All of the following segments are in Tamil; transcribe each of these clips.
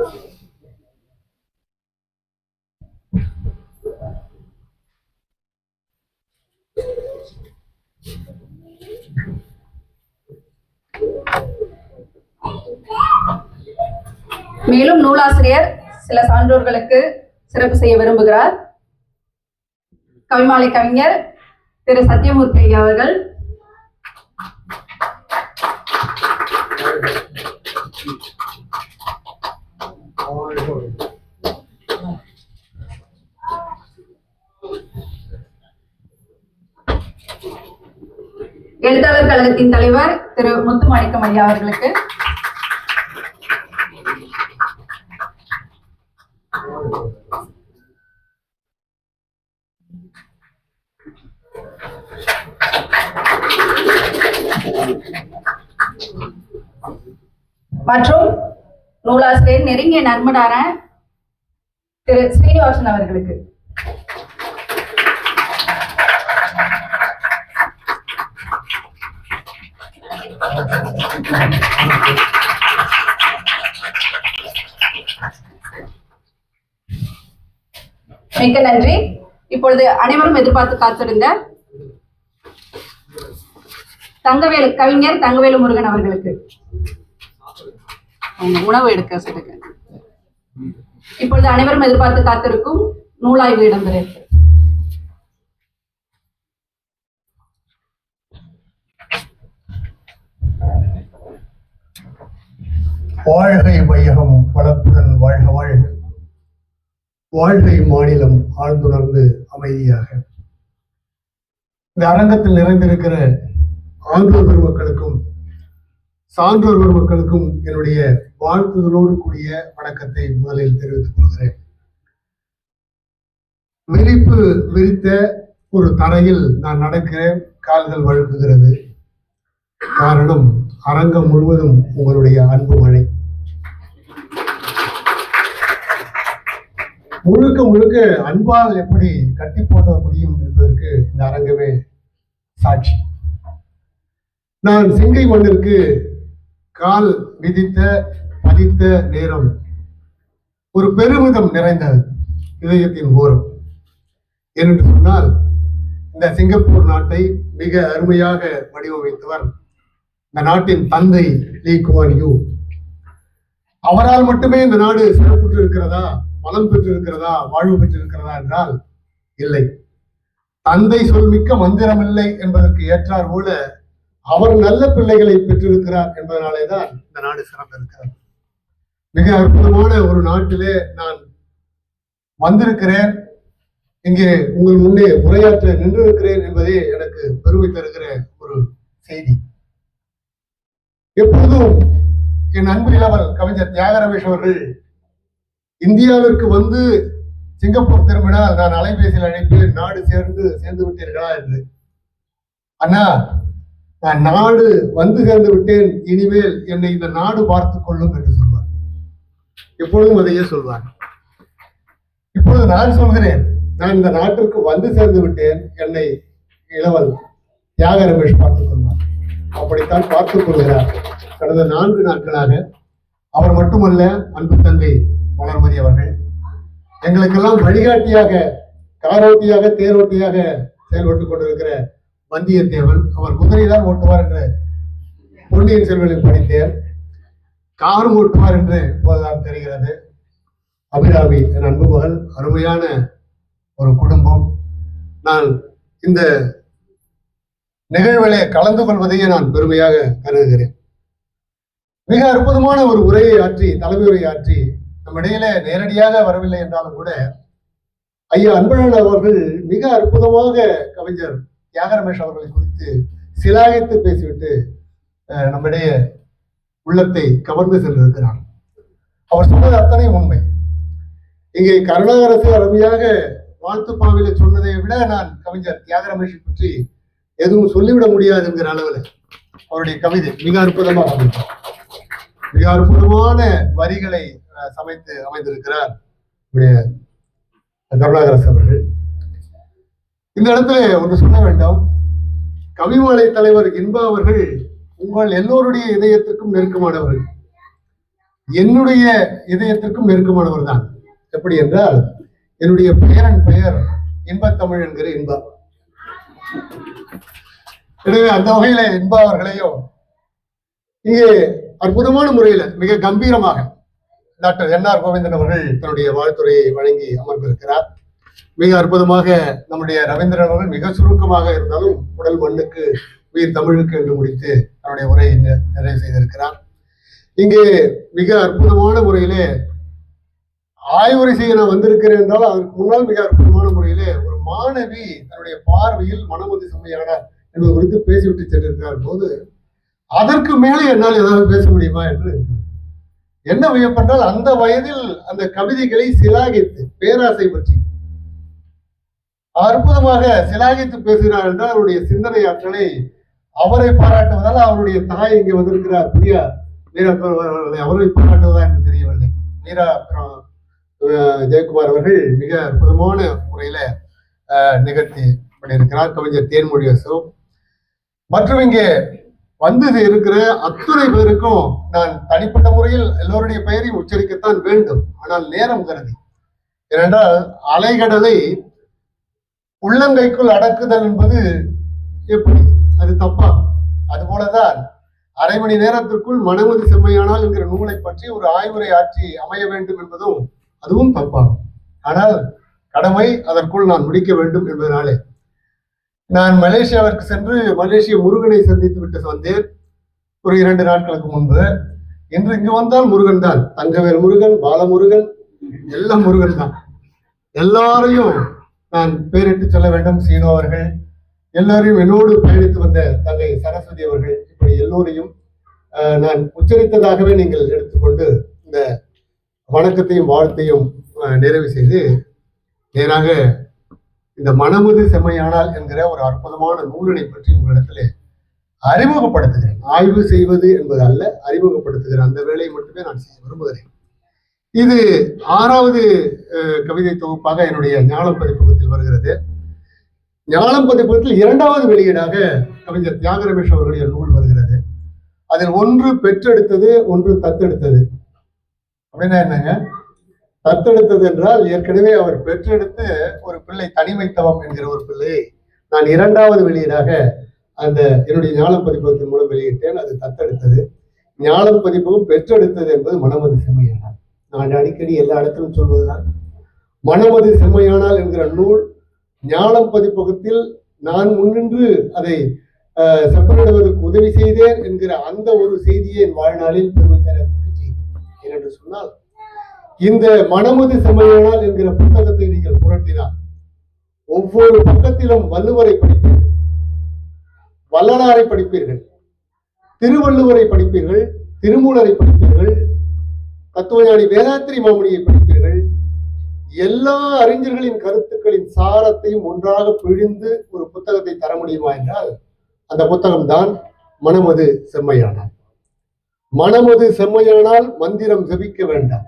மேலும் நூலாசிரியர் சில சான்றோர்களுக்கு சிறப்பு செய்ய விரும்புகிறார். கவிமாலை கவிஞர் திரு சத்யமூர்த்தி ஐயா அவர்கள். எழுத்தாளர் கழகத்தின் தலைவர் திரு முத்துமாணிக்கம் ஐயா அவர்களுக்கு. மற்றும் நூலாசிரியர் நெருங்கிய நண்பனான திரு ஸ்ரீனிவாசன் அவர்களுக்கு. மிக்க நன்றி. இப்பொழுது அனைவரும் எதிர்பார்த்து காத்திருந்த தங்கவேலு கவிஞர் தங்கவேலு முருகன் அவர்களுக்கு. அவங்க உணவு எடுக்க சொல்லுங்க. இப்பொழுது அனைவரும் எதிர்பார்த்து காத்திருக்கும் நூலாய்வு இடம்பெற இருக்கு. வாழ்கை வையகம் வளத்துடன் வாழ்க வாழ்க. வாழ்கை மாநிலம் ஆழ்ந்துணர்ந்து அமைதியாக. இந்த அரங்கத்தில் நிறைந்திருக்கிற ஆன்றோர் பெருமக்களுக்கும் சான்றோர் பெருமக்களுக்கும் என்னுடைய வாழ்த்துதலோடு கூடிய வணக்கத்தை முதலில் தெரிவித்துக் கொள்கிறேன். விரிப்பு விரித்த ஒரு தரையில் நான் நடக்கிறேன். கால்கள் வழுக்குகிறது. காரணம் அரங்கம் முழுவதும் உங்களுடைய அன்பு மழை. முழுக்க முழுக்க அன்பால் எப்படி கட்டி போட முடியும் என்பதற்கு இந்த அரங்கமே சாட்சி. நான் சிங்கை மண்ணிற்கு கால் விதித்த சந்தித்த நேரம் ஒரு பெருமிதம் நிறைந்த இதயத்தின் ஓரம். என்று சொன்னால் இந்த சிங்கப்பூர் நாட்டை மிக அருமையாக வடிவமைத்தவர் இந்த நாட்டின் தந்தை லீ குவான் யூ. அவரால் மட்டுமே இந்த நாடு சிறப்புற்று இருக்கிறதா வளம் பெற்றிருக்கிறதா வாழ்வு பெற்றிருக்கிறதா என்றால் இல்லை. தந்தை சொல்மிக்க மந்திரமில்லை என்பதற்கு ஏற்றார் போல அவர் நல்ல பிள்ளைகளை பெற்றிருக்கிறார் என்பதனாலே தான் இந்த நாடு சிறந்திருக்கிறது. மிக அற்புதமான ஒரு நாட்டிலே நான் வந்திருக்கிறேன். இங்கே உங்கள் முன்னே உரையாற்ற நின்றிருக்கிறேன் என்பதே எனக்கு பெருமை தருகிற ஒரு செய்தி. எப்பொழுதும் என் அன்பு இளவல் கவிஞர் தியாகரமேஷ் அவர்கள் இந்தியாவிற்கு வந்து சிங்கப்பூர் திரும்பினால் நான் அலைபேசியில் அழைப்பு நாடு சேர்ந்து சேர்ந்து விட்டீர்களா என்று. அண்ணா நான் நாடு வந்து சேர்ந்து விட்டேன் இனிமேல் என்னை இந்த நாடு பார்த்துக் கொள்ளும் என்று எப்பொழுதும் அதையே சொல்வார். இப்பொழுது நான் சொல்கிறேன் நான் இந்த நாட்டிற்கு வந்து சேர்ந்து விட்டேன் என்னை இளவல் தியாக ரமேஷ் பார்த்துக் கொள்வார். அப்படித்தான் பார்த்துக் கொள்கிறார். கடந்த நான்கு நாட்களாக அவர் மட்டுமல்ல அன்பு தங்கை வளர்மதி அவர்கள். எங்களுக்கெல்லாம் வழிகாட்டியாக காரோட்டியாக தேரோட்டியாக செயல்பட்டுக் கொண்டிருக்கிற வந்தியத்தேவன் அவர் குதிரை தான் ஓட்டுவார் என்று பொன்னியின் செல்வனில் படித்தேன். காரும் ஓட்டுவார் என்று இப்போதுதான் தெரிகிறது. அபிராமி என் அன்பு மகள் அருமையான ஒரு குடும்பம். நான் இந்த நிகழ்வுகளை கலந்து கொள்வதையே நான் பெருமையாக கருதுகிறேன். மிக அற்புதமான ஒரு உரையை ஆற்றி தலைமை உரை ஆற்றி நம்ம இடையில நேரடியாக வரவில்லை என்றாலும் கூட ஐயா அன்பழகன் அவர்கள் மிக அற்புதமாக கவிஞர் தியாகரமேஷ் அவர்களை குறித்து சிலாகித்து பேசிவிட்டு நம்முடைய நம்மிடையே உள்ளத்தை கவர்ந்து சென்றிருக்கிறார் அவர் சொன்னது அத்தனை உண்மை. இங்கே கருணாகரசு அருமையாக வாழ்த்துப்பாவில சொன்னதை விட நான் கவிஞர் தியாகரமேஷை பற்றி எதுவும் சொல்லிவிட முடியாது என்கிற அளவில் அவருடைய கவிதை மிக அற்புதமாக அமைந்தார் மிக அற்புதமான வரிகளை சமைத்து அமைந்திருக்கிறார் கருணாகரசு அவர்கள். இந்த இடத்துல ஒன்று சொல்ல வேண்டும். கவிமாலை தலைவர் இன்பா அவர்கள் உங்கள் எல்லோருடைய இதயத்திற்கும் நெருக்கமானவர்கள். என்னுடைய இதயத்திற்கும் நெருக்கமானவர் தான். எப்படி என்றால் என்னுடைய பெயரன் பெயர் இன்பத்தமிழ் என்கிற இன்பா. எனவே அந்த வகையில இன்பா அவர்களையும் இங்கே அற்புதமான முறையில மிக கம்பீரமாக டாக்டர் என் ஆர் கோவிந்தன் அவர்கள் தன்னுடைய வாழ்த்துறையை வழங்கி அமர்ந்திருக்கிறார். மிக அற்புதமாக நம்முடைய ரவீந்திரன் அவர்கள் மிக சுருக்கமாக இருந்தாலும் உடல் மண்ணுக்கு உயிர் தமிழுக்கு என்று முடித்து தன்னுடைய உரையை நிறைவு செய்திருக்கிறார். இங்கே மிக அற்புதமான முறையிலே ஆய்வுரை செய்ய நான் வந்திருக்கிறேன் என்றால் அதற்கு முன்னால் மிக அற்புதமான முறையிலே ஒரு மாணவி தன்னுடைய பார்வையில் மனமதி செம்மையானார் என்பது குறித்து பேசிவிட்டு சென்றிருக்கிறார் போது அதற்கு மேலே என்னால் ஏதாவது பேச முடியுமா? என்று என்ன வியப்பென்றால் அந்த வயதில் அந்த கவிதைகளை சிலாகித்து பேராசை பற்றி. அற்புதமாக சிலாகித்து பேசுகிறார் என்றால் அவருடைய சிந்தனை ஆற்றலை அவரை பாராட்டுவதால் அவருடைய தாய் இங்கே வந்திருக்கிறார். பிரியா மீரா அவர்களை அவரை பாராட்டுவதா என்று தெரியவில்லை. மீரா ஜெயக்குமார் அவர்கள் மிக அற்புதமான முறையில அஹ், நிகழ்த்தி பண்ணியிருக்கிறார். கவிஞர் தேன்மொழி அசோக் மற்றும் இங்கே வந்து இருக்கிற அத்துணை பேருக்கும் நான் தனிப்பட்ட முறையில் எல்லோருடைய பெயரையும் உச்சரிக்கத்தான் வேண்டும். ஆனால் நேரம் கருதி. ஏனென்றால் அலைகடலை உள்ளங்கைக்குள் அடக்குதல் என்பது எப்படி? அது தப்பா? அது போலதான் அரை மணி நேரத்திற்குள் மனமது செம்மையானால் என்கிற நூலை பற்றி ஒரு ஆய்வுரை ஆற்றி அமைய வேண்டும் என்பதும் அதுவும் தப்பா? ஆனால் கடமை அதற்குள் நான் முடிக்க வேண்டும் என்பதனாலே. நான் மலேசியாவிற்கு சென்று மலேசிய முருகனை சந்தித்து விட்டு வந்தேன். ஒரு இரண்டு நாட்களுக்கு முன்பு. இன்று இங்கு வந்தால் முருகன் தான். தங்கவேல் முருகன் பாலமுருகன் எல்லாம் முருகன் தான். எல்லாரையும் நான் பேரிட்டு சொல்ல வேண்டும். சீனோ அவர்கள் எல்லோரையும் என்னோடு பயணித்து வந்த தங்கை சரஸ்வதி அவர்கள் இப்படி எல்லோரையும் நான் உச்சரித்ததாகவே நீங்கள் எடுத்துக்கொண்டு இந்த வணக்கத்தையும் வாழ்த்தையும் நிறைவு செய்து நேராக இந்த மனமுது செம்மையானால் என்கிற ஒரு அற்புதமான நூலினை பற்றி உங்களிடத்திலே அறிமுகப்படுத்துகிறேன். ஆய்வு செய்வது என்பது அல்ல அறிமுகப்படுத்துகிற அந்த வேலையை மட்டுமே நான் செய்ய விரும்புகிறேன். இது ஆறாவது கவிதை தொகுப்பாக என்னுடைய ஞானம் பதிப்பகத்தில் வருகிறது. ஞானம் பதிப்பகத்தில் இரண்டாவது வெளியீடாக கவிஞர் தியாகரமேஷ் அவர்களுடைய நூல் வருகிறது. அதில் ஒன்று பெற்றெடுத்தது ஒன்று தத்தெடுத்தது. அப்படின்னா என்னங்க? தத்தெடுத்தது என்றால் ஏற்கனவே அவர் பெற்றெடுத்து ஒரு பிள்ளை தனிமைத்தவம் என்கிற ஒரு பிள்ளையை நான் இரண்டாவது வெளியீடாக அந்த என்னுடைய ஞானம் பதிப்பகத்தின் மூலம் வெளியிட்டேன் அது தத்தெடுத்தது. ஞானம் பதிப்பகம் பெற்றெடுத்தது என்பது மனமது செம்மையானால். நான் அடிக்கடி எல்லா இடத்திலும் சொல்வதுதான். மனமது செம்மையானால் என்கிற நூல் ஞானம் பதிப்பகத்தில் நான் முன்னின்று அதை அஹ், செப்பனிடுவதற்கு உதவி செய்தேன் என்கிற அந்த ஒரு செய்தியை என் வாழ்நாளில் பெருமை தரத்துக்கு செய்தி ஏனென்று சொன்னால் இந்த மனமது செம்மையானால் என்கிற புத்தகத்தை நீங்கள் புரட்டினால் ஒவ்வொரு பக்கத்திலும் வள்ளுவரை படிப்பீர்கள் வள்ளலாரை படிப்பீர்கள் திருவள்ளுவரை படிப்பீர்கள் திருமூலரை படிப்பீர்கள் தத்துவஞானி வேதாத்திரி மாமுனியை படிப்பீர்கள். எல்லா அறிஞர்களின் கருத்துக்களின் சாரத்தையும் ஒன்றாக பிழிந்து ஒரு புத்தகத்தை தர முடியுமா என்றால் அந்த புத்தகம் தான் மனமது செம்மையானால். மனமது செம்மையானால் மந்திரம் செபிக்க வேண்டாம்.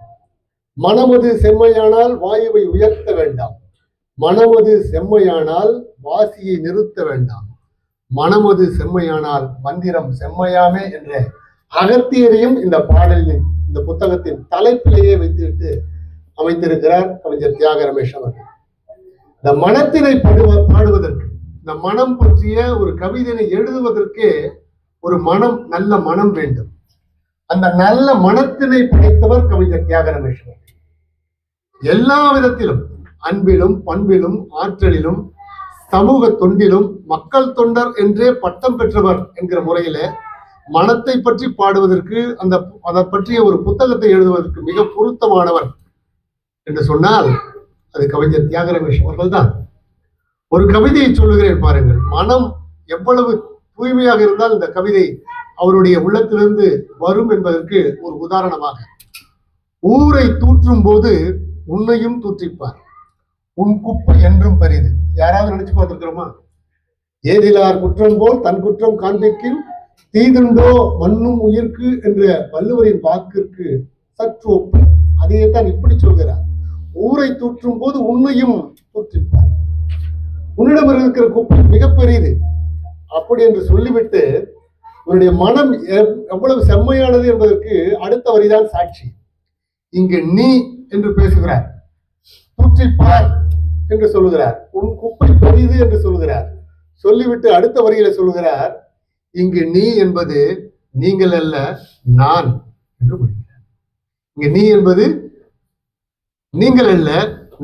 மனமது செம்மையானால் வாயுவை உயர்த்த வேண்டாம். மனமது செம்மையானால் வாசியை நிறுத்த வேண்டாம். மனமது செம்மையானால் மந்திரம் செம்மையாமே என்ற அகத்தியரையும் இந்த பாடலின் இந்த புத்தகத்தின் தலைப்பிலேயே வைத்துவிட்டு அமைத்திருக்கிறார் கவிஞர் தியாக ரமேஷ் அவர்கள். இந்த மனத்தினை படுவ பாடுவதற்கு இந்த மனம் பற்றிய ஒரு கவிதையை எழுதுவதற்கே ஒரு மனம் நல்ல மனம் வேண்டும். அந்த நல்ல மனத்தினை படைத்தவர் கவிஞர் தியாக ரமேஷ் அவர்கள். எல்லா விதத்திலும் அன்பிலும் பண்பிலும் ஆற்றலிலும் சமூக தொண்டிலும் மக்கள் தொண்டர் என்றே பட்டம் பெற்றவர் என்கிற முறையில மனத்தை பற்றி பாடுவதற்கு அந்த அதை பற்றிய ஒரு புத்தகத்தை எழுதுவதற்கு மிக பொருத்தமானவர் என்று சொன்னால் அது கவிஞர் தியாகரமேஷ் அவர்கள் தான் ஒரு கவிதையை சொல்லுகிறேன் பாருங்கள். மனம் எவ்வளவு தூய்மையாக இருந்தால் இந்த கவிதை அவருடைய உள்ளத்திலிருந்து வரும் என்பதற்கு ஒரு உதாரணமாக. ஊரை தூற்றும் போது உன்னையும் தூற்றிப்பார். உன் குப்பை என்றும் பெரிது. யாராவது நினைச்சு பார்த்துருக்கிறோமா? ஏதிலார் குற்றம் போல் தன் குற்றம் காண்பிக்கின் தீதுண்டோ மண்ணும் உயிர்க்கு என்ற வள்ளுவரின் வாக்கிற்கு சற்று ஒப்பு. அதையே தான் இப்படி சொல்கிறார். ஊரை தூற்றும் போது உன்னையும் தூற்றிப்பார். உன்னிடம் இருக்கிற குப்பை மிகப்பெரியது. அப்படி என்று சொல்லிவிட்டு இவருடைய மனம் எவ்வளவு செம்மையானது என்பதற்கு அடுத்த வரிதான் சாட்சி. இங்கு நீ என்று பேசுகிறார். தூற்றிப்பார் என்று சொல்லுகிறார். உன் குப்பை பெரியது என்று சொல்லுகிறார். சொல்லிவிட்டு அடுத்த வரியில சொல்லுகிறார். இங்கு நீ என்பது நீங்கள் அல்ல நான் என்று முடிக்கிறார். இங்கு நீ என்பது நீங்கள் அல்ல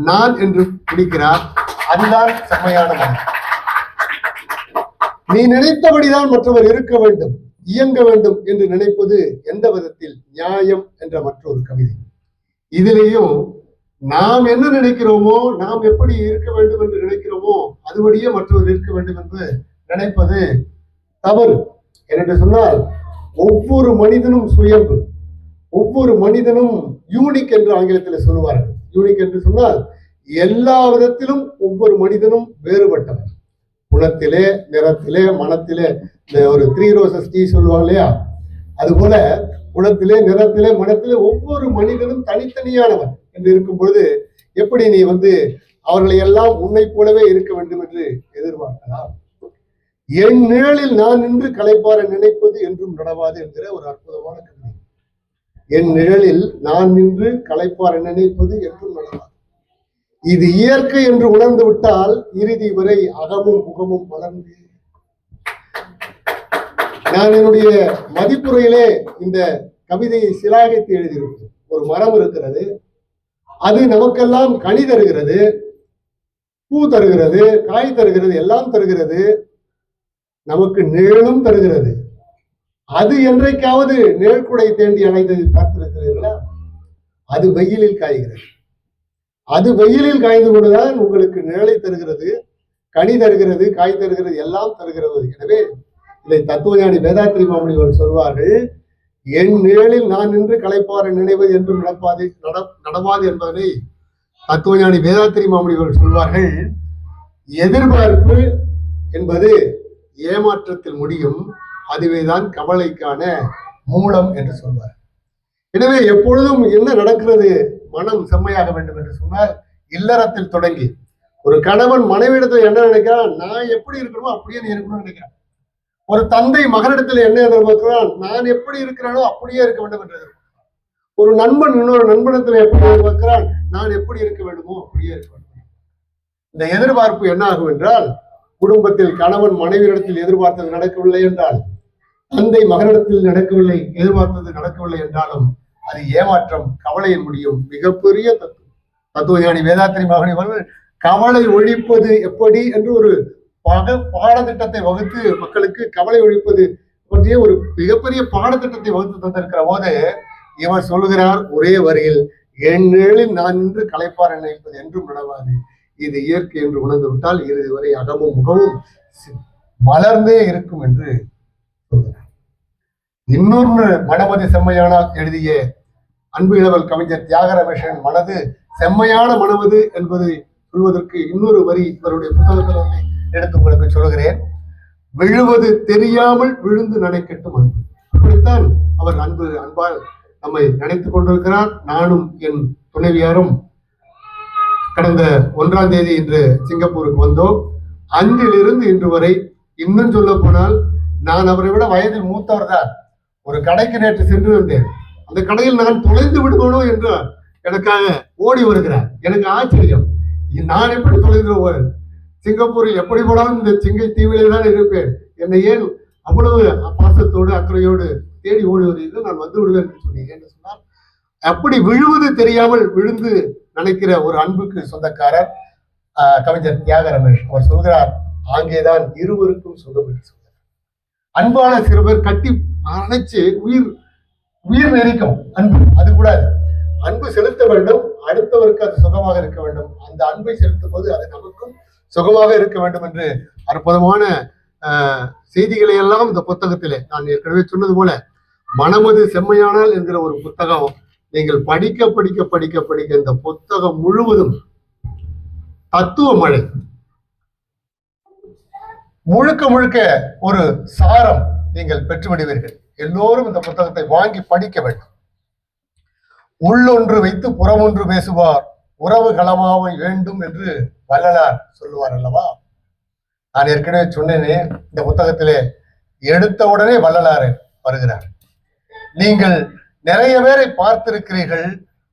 நான் என்று பிடிக்கிறார் அதுதான் செம்மையான மனம் நீ நினைத்தபடிதான் மற்றவர் இருக்க வேண்டும் இயங்க வேண்டும் என்று நினைப்பது எந்த விதத்தில் நியாயம் என்ற மற்றொரு கவிதை. இதிலேயும் நாம் என்ன நினைக்கிறோமோ நாம் எப்படி இருக்க வேண்டும் என்று நினைக்கிறோமோ அதுபடியே மற்றவர் இருக்க வேண்டும் என்று நினைப்பது தவறு. என்று சொன்னால் ஒவ்வொரு மனிதனும் சுயம்பு ஒவ்வொரு மனிதனும் யூனிக் என்று ஆங்கிலத்தில் சொல்லுவார்கள். யூனிக் என்று சொன்னால் எல்லா விதத்திலும் ஒவ்வொரு மனிதனும் வேறுபட்டவன். குணத்திலே நிறத்திலே மனத்திலே இந்த ஒரு த்ரீ ரோசஸ் டீ சொல்லுவாங்க இல்லையா? அதுபோல குணத்திலே நிறத்திலே மனத்திலே ஒவ்வொரு மனிதனும் தனித்தனியானவன் என்று இருக்கும் பொழுது எப்படி நீ வந்து அவர்களை எல்லாம் உன்னை போலவே இருக்க வேண்டும் என்று எதிர்பார்க்கலாம்? என் நிழலில் நான் நின்று களைப்பார நினைப்பது என்றும் நடவாது என்கிற ஒரு அற்புதமான கவிதை என் நிழலில் நான் நின்று களைப்பார் நினைப்பது என்றும் நடவாது இது இயற்கை என்று உணர்ந்து விட்டால் இறுதி வரை அகமும் முகமும் வளர்ந்து நான் என்னுடைய மதிப்புரையிலே இந்த கவிதையை சிலாகித்து எழுதியிருக்கேன் ஒரு மரம் இருக்கிறது. அது நமக்கெல்லாம் கனி தருகிறது. பூ தருகிறது. காய் தருகிறது. எல்லாம் தருகிறது. நமக்கு நிழலும் தருகிறது. அது என்றைக்காவது நிழற்குடை தேண்டி அணைந்ததை பார்த்திருக்கிறீர்களா அது வெயிலில் காய்கிறது. அது வெயிலில் காய்ந்து கொண்டுதான் உங்களுக்கு நிழலை தருகிறது கனி தருகிறது காய் தருகிறது எல்லாம் தருகிறது. எனவே இதை தத்துவஞானி வேதாத்திரி மாமணிவர் சொல்வார்கள் என் நிழலில் நான் நின்று களைப்பார நினைவது என்றும் நடப்பாது நட நடவாது என்பதனை தத்துவஞானி வேதாத்திரி மாமணிவர் சொல்வார்கள். எதிர்பார்ப்பு என்பது ஏமாற்றத்தில் முடியும் அதுவேதான் கவலைக்கான மூலம் என்று சொல்வார். எனவே எப்பொழுதும் என்ன நடக்கிறது? மனம் செம்மையாக வேண்டும் என்று சொன்னால் இல்லறத்தில் தொடங்கி ஒரு கணவன் மனைவியிடத்தில் என்ன நினைக்கிறான்? நான் எப்படி இருக்கணுமோ அப்படியே நீ இருக்கணும்னு நினைக்கிறான். ஒரு தந்தை மகனிடத்தில் என்ன எதிர்பார்க்கிறான்? நான் எப்படி இருக்கிறானோ அப்படியே இருக்க வேண்டும் என்று எதிர்பார்க்கிறான். ஒரு நண்பன் இன்னொரு நண்பனத்தில் எப்படி எதிர்பார்க்கிறான்? நான் எப்படி இருக்க வேண்டுமோ அப்படியே இருக்க வேண்டும். இந்த எதிர்பார்ப்பு என்ன ஆகும் என்றால் குடும்பத்தில் கணவன் மனைவியிடத்தில் எதிர்பார்த்தது நடக்கவில்லை என்றால் தந்தை மகனிடத்தில் நடக்கவில்லை எதிர்பார்த்தது நடக்கவில்லை என்றாலும் அது ஏமாற்றம் கவலையின் முடியும் மிகப்பெரிய தத்துவம். தத்துவஞானி வேதாத்திரி மகனி அவர்கள் கவலை ஒழிப்பது எப்படி என்று ஒரு பக பாடத்திட்டத்தை வகுத்து மக்களுக்கு கவலை ஒழிப்பது பற்றிய ஒரு மிகப்பெரிய பாடத்திட்டத்தை வகுத்து தந்திருக்கிற போது இவர் சொல்லுகிறார் ஒரே வரியில் என் நிழலில் நான் நின்று களைப்பார் நினைப்பது என்றும் நடவாது இது இயற்கை என்று உணர்ந்து விட்டால் இறுதி வரை அகமும் முகமும் மலர்ந்தே இருக்கும் என்று சொல்கிறார் இன்னொன்று மணமதி செம்மையானால் எழுதிய அன்பு இளவல் கவிஞர் தியாகரமேஷன் மனது செம்மையான மனமது என்பதை சொல்வதற்கு இன்னொரு வரி இவருடைய புத்தகத்தில் வந்து எடுத்து உங்களுக்கு சொல்கிறேன் விழுவது தெரியாமல் விழுந்து நினைக்கட்டும் அன்பு. இப்படித்தான் அவர் அன்பு அன்பால் நம்மை நினைத்துக் கொண்டிருக்கிறார். நானும் என் துணைவியாரும் கடந்த ஒன்றாம் தேதி இன்று சிங்கப்பூருக்கு வந்தோம். அன்றிலிருந்து இன்று வரை இன்னும் சொல்ல போனால் நான் அவரை விட வயதில் மூத்தவர் தான் ஒரு கடைக்கு நேற்று சென்று வந்தேன். அந்த கடையில் நான் தொலைந்து விடுவனோ என்று எனக்காக ஓடி வருகிறார். எனக்கு ஆச்சரியம். நான் எப்படி தொலைந்து போவேன்? சிங்கப்பூரில் எப்படி போனாலும் இந்த சிங்கை தீவிலே தான் இருப்பேன். என்னை ஏன் அவ்வளவு பாசத்தோடு அக்கறையோடு தேடி ஓடி வருகிறது நான் வந்து விடுவேன் என்று சொன்னேன். என்று சொன்னார் அப்படி விழுவது தெரியாமல் விழுந்து நினைக்கிற ஒரு அன்புக்கு சொந்தக்காரர் கவிஞர் தியாக ரமேஷ் அவர் சொல்கிறார் அங்கேதான் இருவருக்கும் சுகம் என்று அன்பான சிறுவர் கட்டி அணைச்சு உயிர் உயிர் நெறிக்கும் அன்பு அது கூடாது. அன்பு செலுத்த வேண்டும் அடுத்தவருக்கு அது சுகமாக இருக்க வேண்டும். அந்த அன்பை செலுத்தும் போது அது நமக்கும் சுகமாக இருக்க வேண்டும் என்று அற்புதமான செய்திகளை எல்லாம் இந்த புத்தகத்திலே நான் ஏற்கனவே சொன்னது போல மனமது செம்மையானால் என்கிற ஒரு புத்தகம் நீங்கள் படிக்க படிக்க படிக்க படிக்க இந்த புத்தகம் முழுவதும் தத்துவ மழை. முழுக்க முழுக்க ஒரு சாரம் நீங்கள் பெற்று விடுவீர்கள் எல்லோரும் இந்த புத்தகத்தை வாங்கி படிக்க வேண்டும். உள்ளொன்று வைத்து புறமொன்று பேசுவார். உறவு களமாவை வேண்டும் என்று வள்ளலார் சொல்லுவார் அல்லவா? நான் ஏற்கனவே சொன்னேனே இந்த புத்தகத்திலே எடுத்த உடனே வள்ளலாறு வருகிறார். நீங்கள் நிறைய பேரை பார்த்திருக்கிறீர்கள்.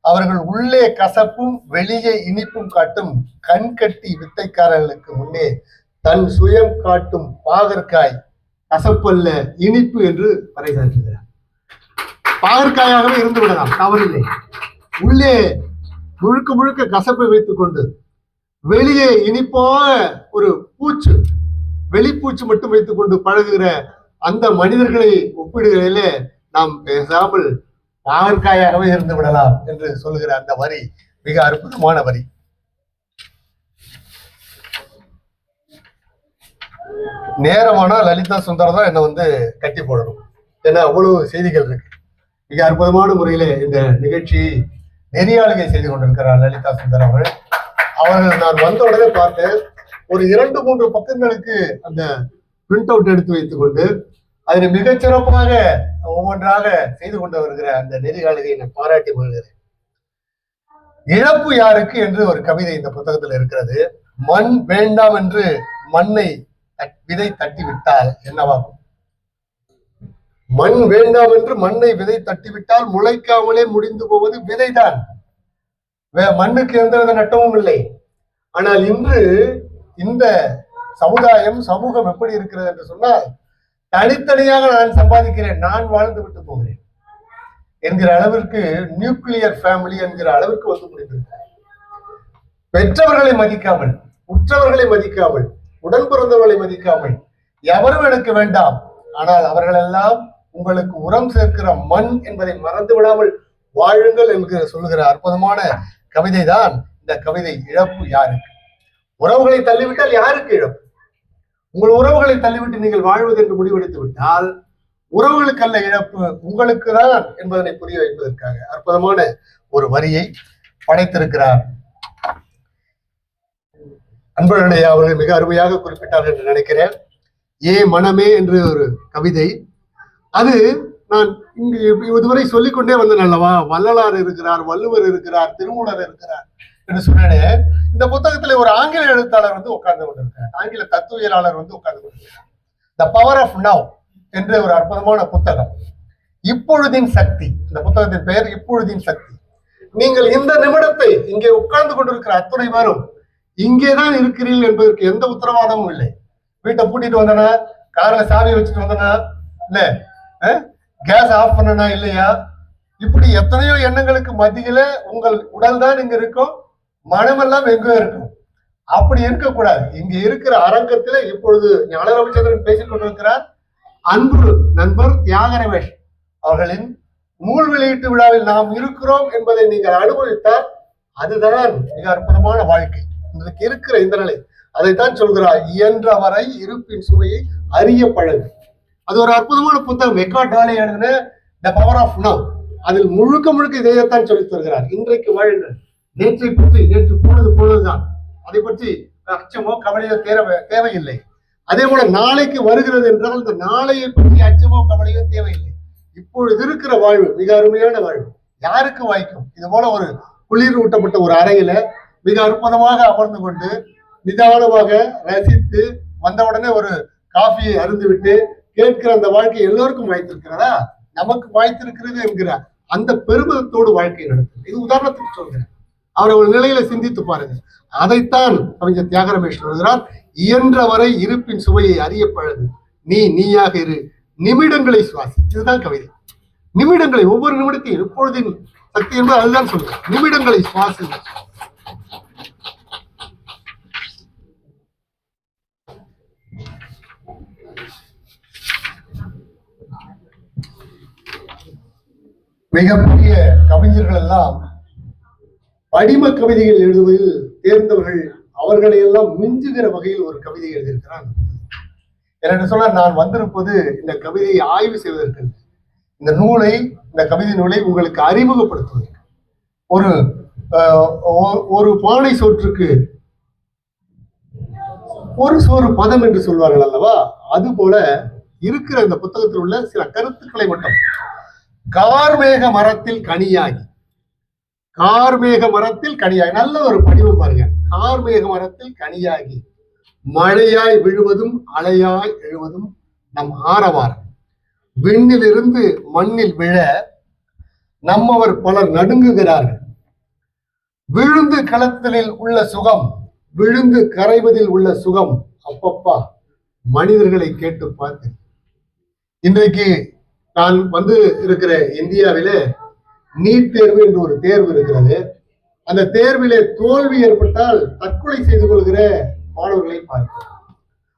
அவர்கள் உள்ளே கசப்பும் வெளியே இனிப்பும் காட்டும் கண்கட்டி வித்தைக்காரர்களுக்கு முன்னே தன் சுயம் காட்டும் பாகற்காய் கசப்பல்ல இனிப்பு என்று பறைசாற்றுகிறார். பாகற்காயாகவே இருந்து விடலாம் தவறில்லை. உள்ளே முழுக்க முழுக்க கசப்பை வைத்துக் கொண்டு வெளியே இனிப்பாக ஒரு பூச்சு வெளிப்பூச்சு மட்டும் வைத்துக் கொண்டு பழகுகிற அந்த மனிதர்களை ஒப்பிடுகையிலே நாம் பேசாமல் பாகற்காயாகவே இருந்து விடலாம் என்று சொல்லுகிற அந்த வரி மிக அற்புதமான வரி. நேரமானா லலிதா சுந்தரம் தான் என்னை வந்து கட்டி போடணும். ஏன்னா அவ்வளவு செய்திகள் இருக்கு. மிக அற்புதமான முறையிலே இந்த நிகழ்ச்சி நெறியாளுகை செய்து கொண்டிருக்கிறார் லலிதா சுந்தர் அவர்கள். அவர்கள் நான் வந்த உடனே பார்த்தேன் ஒரு இரண்டு மூன்று பக்கங்களுக்கு அந்த பிரிண்ட் அவுட் எடுத்து வைத்துக் கொண்டு அதில் மிகச்சிறப்பாக ஒவ்வொன்றாக செய்து கொண்டு வருகிற அந்த நெறியாளுகையை நான் பாராட்டி மகிழ்கிறேன். இழப்பு யாருக்கு என்று ஒரு கவிதை இந்த புத்தகத்தில் இருக்கிறது. மண் வேண்டாம் என்று மண்ணை விதை தட்டி விட்டால் என்னவாகும்? மண் வேண்டாம் என்று மண்ணை விதை தட்டிவிட்டால் முளைக்காமலே முடிந்து போவது விதைதான். வே- மண்ணுக்கு எந்தவித நட்டமும் இல்லை. ஆனால் இன்று இந்த சமுதாயம் சமூகம் எப்படி இருக்கிறது என்று சொன்னால் தனித்தனியாக நான் சம்பாதிக்கிறேன் நான் வாழ்ந்து விட்டு போகிறேன் என்கிற அளவிற்கு நியூக்ளியர் ஃபேமிலி என்கிற அளவிற்கு வந்து முடிந்திருக்கிறது பெற்றவர்களை மதிக்காமல் உற்றவர்களை மதிக்காமல் உடன் பிறந்தவர்களை மதிக்காமல் எவரும் எனக்கு வேண்டாம். ஆனால் அவர்களெல்லாம் உங்களுக்கு உரம் சேர்க்கிற மண் என்பதை மறந்து விடாமல் வாழுங்கள் என்கிற சொல்லுகிற அற்புதமான கவிதை தான் இந்த கவிதை இழப்பு யாருக்கு? உறவுகளை தள்ளிவிட்டால் யாருக்கு இழப்பு? உங்கள் உறவுகளை தள்ளிவிட்டு நீங்கள் வாழ்வது என்று முடிவெடுத்து விட்டால் உறவுகளுக்கு அல்ல இழப்பு உங்களுக்கு தான் என்பதனை புரிய வைப்பதற்காக அற்புதமான ஒரு வரியை படைத்திருக்கிறார் அன்பர்களே அவர்கள் மிக அருமையாக குறிப்பிட்டார் என்று நினைக்கிறேன். ஏ மனமே என்று ஒரு கவிதை. அது நான் இங்கு இதுவரை சொல்லிக்கொண்டே வந்தேன் அல்லவா? வள்ளலார் இருக்கிறார் வள்ளுவர் இருக்கிறார் திருமூலர் இருக்கிறார் என்று சொன்னேன். இந்த புத்தகத்துல ஒரு ஆங்கில எழுத்தாளர் வந்து உட்கார்ந்து கொண்டிருக்கிறார். ஆங்கில தத்துவியலாளர் வந்து உட்கார்ந்து கொண்டிருக்கிறார். த பவர் ஆஃப் நவ் என்ற ஒரு அற்புதமான புத்தகம். இப்பொழுதின் சக்தி. இந்த புத்தகத்தின் பெயர் இப்பொழுதின் சக்தி. நீங்கள் இந்த நிமிடத்தை இங்கே உட்கார்ந்து கொண்டிருக்கிற அத்துணை பேரும் இங்கேதான் இருக்கிறீர்கள் என்பதற்கு எந்த உத்தரவாதமும் இல்லை. வீட்டை பூட்டிட்டு வந்தனா கார்ல சாவி வச்சுட்டு வந்தனா இல்ல கேஸ் ஆஃப் பண்ணனா இல்லையா? இப்படி எத்தனையோ எண்ணங்களுக்கு மத்தியில உங்கள் உடல் தான் இங்க இருக்கும் மனமெல்லாம் எங்கோ இருக்கும். அப்படி இருக்கக்கூடாது. இங்க இருக்கிற அரங்கத்துல இப்பொழுது ஞான ரவிச்சந்திரன் பேசிக் கொண்டிருக்கிறார். அன்பு நண்பர் தியாகரமேஷ் அவர்களின் நூல் வெளியீட்டு விழாவில் நாம் இருக்கிறோம் என்பதை நீங்கள் அனுபவித்தால் அதுதான் மிக அற்புதமான வாழ்க்கை. இன்றைக்கு இருக்கிற இந்த நிலை. அதைத்தான் சொல்கிறார் இயன்றவரை இருப்பின் சுவையை அறிய பழகு. அது ஒரு அற்புதமான புத்தகம். எக்காட் டாலே எழுதின த பவர் ஆஃப் நவ் அதில் முழுக்க முழுக்க இதையத்தான் சொல்லித் தருகிறார். இன்றைக்கு வாழுங்கள் நேற்றை பற்றி நேற்று போனது போனதுதான் அதை பற்றி அச்சமோ கவலையோ தேவை தேவையில்லை. அதே போல நாளைக்கு வருகிறது என்றால் இந்த நாளையை பற்றி அச்சமோ கவலையோ தேவையில்லை. இப்பொழுது இருக்கிற வாழ்வு மிக அருமையான வாழ்வு. யாருக்கு வாய்க்கும்? இது போல ஒரு குளிர் ஊட்டப்பட்ட ஒரு அறையில மிக அற்புதமாக அமர்ந்து கொண்டு நிதானமாக ரசித்து வந்தவுடனே ஒரு காஃபியை அருந்துவிட்டு கேட்கிற அந்த வாழ்க்கை எல்லோருக்கும் வாய்த்திருக்கிறதா? நமக்கு வாய்த்திருக்கிறது என்கிற அந்த பெருமிதத்தோடு வாழ்க்கை நடக்கும் இது உதாரணத்துக்கு சொல்கிறேன் அவரை ஒரு நிலையில சிந்தித்து பாருங்க அதைத்தான் கவிஞர் தியாகரமேஷ் சொல்கிறார் இயன்றவரை இருப்பின் சுவையை அறிய பழகு. நீ நீயாக இரு. நிமிடங்களை சுவாசி. இதுதான் கவிதை. நிமிடங்களை ஒவ்வொரு நிமிடத்தையும் எப்பொழுதின் சக்தி என்பது அதுதான் சொல்லுங்க நிமிடங்களை சுவாசி. மிகப்பெரிய கவிஞர்கள் எல்லாம் படிம கவிதைகள் எழுதுவதில் தேர்ந்தவர்கள் அவர்களை எல்லாம் மிஞ்சுகிற வகையில் ஒரு கவிதை எழுதியிருக்கிறான். என்ன சொன்னா நான் வந்திருப்பது இந்த கவிதையை ஆய்வு செய்வதற்கு. இந்த நூலை இந்த கவிதை நூலை உங்களுக்கு அறிமுகப்படுத்துவதற்கு. ஒரு ஒரு பானை சோற்றுக்கு ஒரு சோறு பதம் என்று சொல்வார்கள் அல்லவா? அது போல இருக்கிற இந்த புத்தகத்தில் உள்ள சில கருத்துக்களை மட்டும். கார்மேக மரத்தில் கனியாகி. கார்மேக மரத்தில் கனியாகி. நல்ல ஒரு படிவம் பாருங்க. கார்மேக மரத்தில் கனியாகி. மழையாய் விழுவதும் அலையாய் எழுவதும் நம் ஆரவாரம். விண்ணிலிருந்து மண்ணில் விழ நம்மவர் பலர் நடுங்குகிறார்கள். விழுந்து களத்தலில் உள்ள சுகம் விழுந்து கரைவதில் உள்ள சுகம். அப்பப்பா மனிதர்களை கேட்டு பார்த்து இன்றைக்கு நான் வந்து இருக்கிற இந்தியாவிலே நீட் தேர்வு என்று ஒரு தேர்வு இருக்கிறது. அந்த தேர்விலே தோல்வி ஏற்பட்டால் தற்கொலை செய்து கொள்கிற மாணவர்களை பார்க்கிறோம்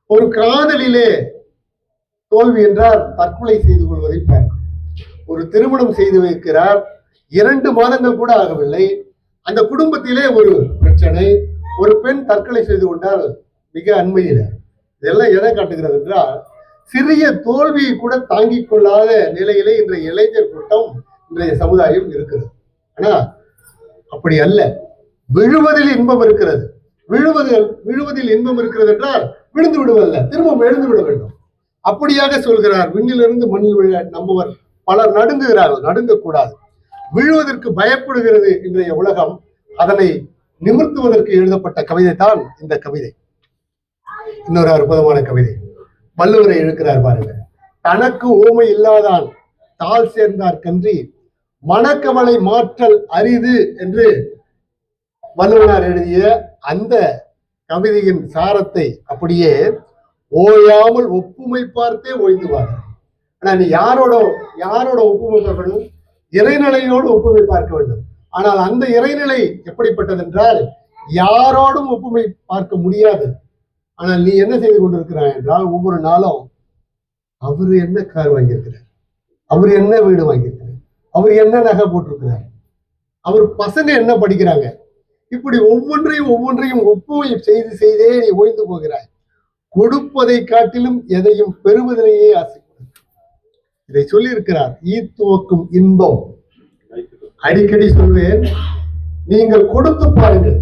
ஒரு காதலிலே தோல்வி என்றால் தற்கொலை செய்து கொள்வதை பார்க்கிறோம் ஒரு திருமணம் செய்து வைக்கிறார். இரண்டு மாதங்கள் கூட ஆகவில்லை. அந்த குடும்பத்திலே ஒரு பிரச்சனை ஒரு பெண் தற்கொலை செய்து கொண்டால் மிக அண்மையில். இதெல்லாம் எதை காட்டுகிறது என்றால் சிறிய தோல்வியை கூட தாங்கிக் கொள்ளாத நிலையிலே இன்றைய இளைஞர் கூட்டம் இன்றைய சமுதாயம் இருக்கிறது. ஆனா அப்படி அல்ல. விழுவதில் இன்பம் இருக்கிறது. விழுவது விழுவதில் இன்பம் இருக்கிறது என்றால் விழுந்து விடுவதல்ல. திரும்ப எழுந்து விட வேண்டும். அப்படியாக சொல்கிறார் விண்ணிலிருந்து மண்ணில் விழ நம்மவர் பலர் நடுங்குகிறார்கள் நடுங்கக்கூடாது. விழுவதற்கு பயப்படுகிறது இன்றைய உலகம் அதனை நிமிர்த்துவதற்கு எழுதப்பட்ட கவிதை தான் இந்த கவிதை. இன்னொரு அற்புதமான கவிதை. வள்ளுவரை எழுக்கிறார் பாருங்க. தனக்கு ஊமை இல்லாதான் தாள் சேர்ந்தார் கன்றி மனக்கவலை மாற்றல் அரிது என்று வள்ளுவனார் எழுதிய அந்த கவிதையின் சாரத்தை அப்படியே ஓயாமல் ஒப்புமை பார்த்தே ஓய்ந்துவார் ஆனா நீ யாரோட யாரோட ஒப்புமை பார்க்கணும்? இறைநிலையோடு ஒப்புமை பார்க்க வேண்டும். ஆனால் அந்த இறைநிலை எப்படிப்பட்டது என்றால் யாரோடும் ஒப்புமை பார்க்க முடியாது. ஆனால் நீ என்ன செய்து கொண்டிருக்கிறாய் என்றால் ஒவ்வொரு நாளும் அவர் என்ன கார் வாங்கியிருக்கிறார்? அவர் என்ன வீடு வாங்கியிருக்கிறார்? அவர் என்ன நகை போட்டிருக்கிறார்? அவர் பசங்க என்ன படிக்கிறாங்க? இப்படி ஒவ்வொன்றையும் ஒவ்வொன்றையும் ஒப்புமை செய்து செய்தே நீ ஓய்ந்து போகிறாய். கொடுப்பதை காட்டிலும் எதையும் பெறுவதிலேயே ஆசை. இதை சொல்லியிருக்கிறார். ஈத்துவக்கும் இன்பம். அடிக்கடி சொல்வேன் நீங்கள் கொடுத்து பாருங்கள்.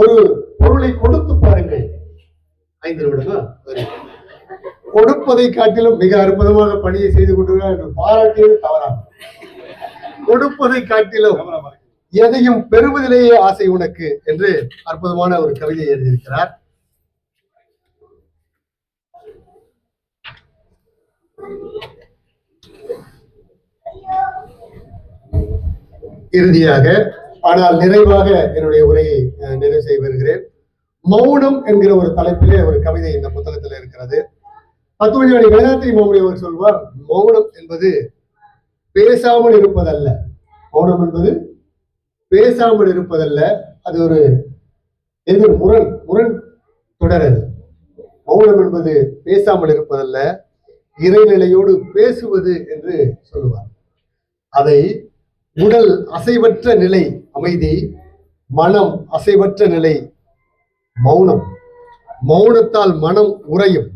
ஒரு பொருளை கொடுத்து பாருங்கள். ஐந்து நிமிடமா? கொடுப்பதை காட்டிலும் மிக அற்புதமான பணியை செய்து கொண்டிருக்கிறார் என்று பாராட்டியது தவறாகும் கொடுப்பதை காட்டிலும் எதையும் பெறுவதிலேயே ஆசை உனக்கு என்று அற்புதமான ஒரு கவிதை எழுதியிருக்கிறார். இறுதியாக ஆனால் நிறைவாக என்னுடைய உரையை நிறைவு செய்ய வருகிறேன் மௌனம் என்கிற ஒரு தலைப்பிலே ஒரு கவிதை இந்த புத்தகத்தில் இருக்கிறது. தத்துவஞானி வேதாத்திரி மௌனி அவர் சொல்வார் மௌனம் என்பது பேசாமல் இருப்பதல்ல. மௌனம் என்பது பேசாமல் இருப்பதல்ல. அது ஒரு எதிர் முரண் முரண் தொடரது மௌனம் என்பது பேசாமல் இருப்பதல்ல. இறைநிலையோடு பேசுவது என்று சொல்லுவார். அதை உடல் அசைவற்ற நிலை அமைதி மனம் அசைவற்ற நிலை மௌனம். மௌனத்தால் மனம் உறையும்.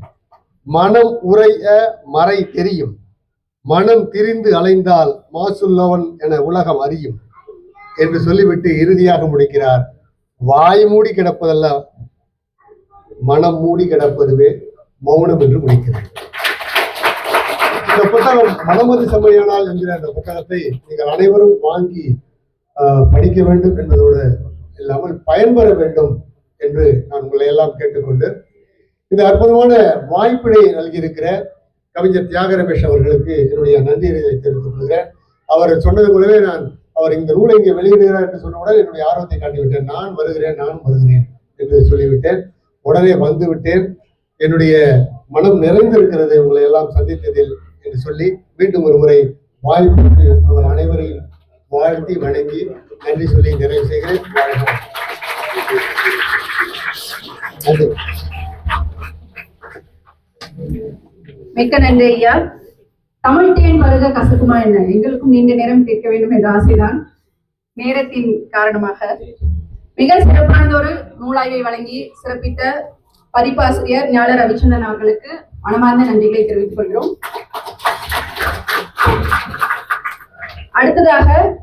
மனம் உறைய மறை தெரியும். மனம் திரிந்து அலைந்தால் மாசுள்ளவன் என உலகம் அறியும் என்று சொல்லிவிட்டு இறுதியாக முடிக்கிறார். வாய் மூடி கிடப்பதல்ல மனம் மூடி கிடப்பதுவே மௌனம் என்று முடிக்கிறார். இந்த புத்தகம் மனமது செம்மையானால் என்கிற அந்த புத்தகத்தை நீங்கள் அனைவரும் வாங்கி படிக்க வேண்டும் என்பதோடு இல்லாமல் பயன்பெற வேண்டும் என்று நான் உங்களை எல்லாம் கேட்டுக்கொண்டு இந்த அற்புதமான வாய்ப்பினை நல்கியிருக்கிற கவிஞர் தியாக ரமேஷ் அவர்களுக்கு என்னுடைய நன்றியை தெரிவித்துக் கொள்கிறேன். அவர் சொன்னது போலவே நான் அவர் இந்த நூலை இங்கே வெளியிடுகிறார் என்று சொன்னவுடன் என்னுடைய ஆர்வத்தை காட்டிவிட்டேன். நான் வருகிறேன் நான் வருகிறேன் என்று சொல்லிவிட்டேன். உடனே வந்துவிட்டேன். என்னுடைய மனம் நிறைந்திருக்கிறது. உங்களை எல்லாம் சந்தித்ததில் என்று சொல்லி மீண்டும் ஒரு முறை வாய்ப்புக்கு அவர் அனைவரையும் வாழ்த்தி வணங்கி நன்றி சொல்லி நிறைவு செய்கிறேன். மிக்க நன்றி ஐயா. தமிழ் தேன் வருக கசக்குமா என்ன? எங்களுக்கும் நீண்ட நேரம் கேட்க வேண்டும் என்ற ஆசைதான் நேரத்தின் காரணமாக. மிக சிறப்பானதொரு ஒரு நூலாய்வை வழங்கி சிறப்பித்த பதிப்பாசிரியர் ஞான ரவிச்சந்திரன் அவர்களுக்கு மனமார்ந்த நன்றிகளை தெரிவித்துக் கொள்கிறோம். அடுத்ததாக